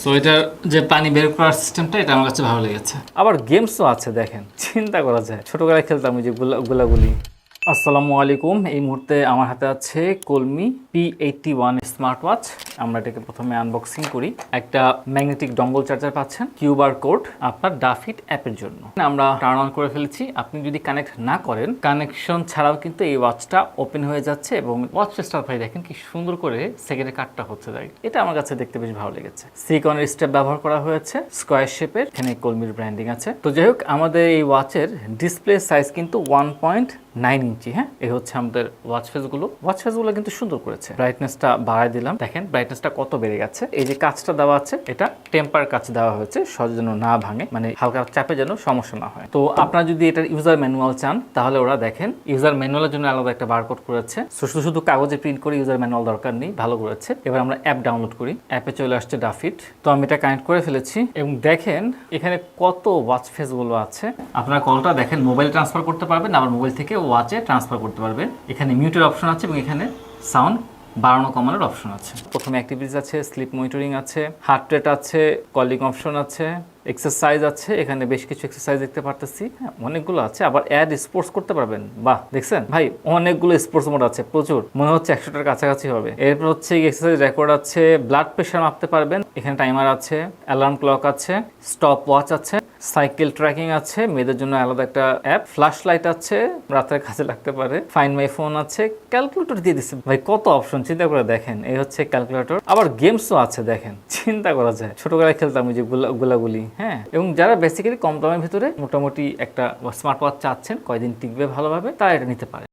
So এটা যে পানি বের করার সিস্টেমটা এটা আমার কাছে ভালো লেগেছে। আবার গেমসও আছে, দেখেন। চিন্তা করা যায়। ছোটবেলায় খেলতাম ওই যে গুলা গুলাগুলি। আসসালামু আলাইকুম। এই মুহূর্তে আমার হাতে আছে Colmi P eighty one smart watch আমরা এটাকে প্রথমে আনবক্সিং করি। একটা ম্যাগনেটিক ডঙ্গল চার্জার পাচ্ছেন। কিউবার কোড আপনার ডাফিট অ্যাপের জন্য। আমরা টার্ন অন করে ফেলেছি। আপনি যদি কানেক্ট না করেন কানেকশন ছাড়াও কিন্তু এই ওয়াচটা ওপেন হয়ে যাচ্ছে এবং ওয়াচ ফেসটা ভাই দেখেন কি সুন্দর করে সেকেন্ডে কাটটা হচ্ছে দেয় এটা আমার কাছে দেখতে বেশ ভালো লেগেছে। সিলিকনের স্টেপ ব্যবহার করা হয়েছে। স্কোয়ার শেপের এখানে কলমির ব্র্যান্ডিং আছে। তো যাই হোক, আমাদের এই ওয়াচের ডিসপ্লে সাইজ কিন্তু ওয়ান পয়েন্ট নাইন ইঞ্চি হ্যাঁ? এই হচ্ছে আমাদের ওয়াচ ফেসগুলো ওয়াচ ফেসগুলো কিন্তু সুন্দর করেছে। ব্রাইটনেসটা বাড়ায় দিলাম। দেখেন ব্রাইটনেসটা কত বেড়ে গেছে। এই যে কাজটা দেওয়া আছে, এটা টেম্পার কাজ দেওয়া হয়েছে, সহজে যেন না ভাঙে মানে হালকা চাপে যেন সমস্যা না হয়। তো আপনারা যদি এটার ইউজার ম্যানুয়াল চান, তাহলে ওরা দেখেন ইউজার ম্যানুয়ালের জন্য আলাদা একটা বারকোড করেছে। শুধু শুধু কাগজে প্রিন্ট করে ইউজার ম্যানুয়াল দরকার নেই, ভালো করেছে। এবার আমরা অ্যাপ ডাউনলোড করি। অ্যাপে চলে আসছে ডাফিট তো আমি এটা কানেক্ট করে ফেলেছি এবং দেখেন, এখানে কত ওয়াচ ফেসগুলো আছে। আপনারা কলটা দেখেন মোবাইল ট্রান্সফার করতে পারবেন, আবার মোবাইল থেকে ওয়াচে ট্রান্সফার করতে পারবেন এখানে মিউটের অপশন আছে এবং এখানে সাউন্ড বাড়ানো কমানোর অপশন আছে। প্রথমে অ্যাক্টিভিটিস আছে স্লিপ মনিটরিং আছে হার্ট রেট আছে কলিং অপশন আছে এক্সারসাইজ আছে, এখানে বেশ কিছু এক্সারসাইজ দেখতে পারতেছি। হ্যাঁ অনেকগুলো আছে, আবার অ্যাড স্পোর্টস করতে পারবেন। বাহ, দেখছেন? ভাই, অনেকগুলো স্পোর্টস মোড আছে, প্রচুর। মনে হচ্ছে একশোটার কাছাকাছি হবে। এরপর হচ্ছে এক্সারসাইজ রেকর্ড আছে ব্লাড প্রেশার মাপতে পারবেন। এখানে টাইমার আছে অ্যালার্ম ক্লক আছে স্টপ ওয়াচ আছে সাইকেল ট্র্যাকিং আছে, মেয়েদের জন্য আলাদা একটা অ্যাপ। ফ্ল্যাশ লাইট আছে, রাতের কাজে লাগতে পারে। ফাইন মাই ফোন আছে ক্যালকুলেটর দিয়ে দিচ্ছে ভাই, কত অপশন চিন্তা করে দেখেন। এই হচ্ছে ক্যালকুলেটর আবার গেমসও আছে, দেখেন। চিন্তা করা যায়। ছোটবেলায় খেলতাম ওই যে গোলাগুলি হ্যাঁ? এবং যারা বেসিক্যালি কম দামের ভিতরে মোটামুটি একটা স্মার্ট ওয়াচ চাচ্ছেন, কয়দিন টিকবে ভালোভাবে, তারা এটা নিতে পারে।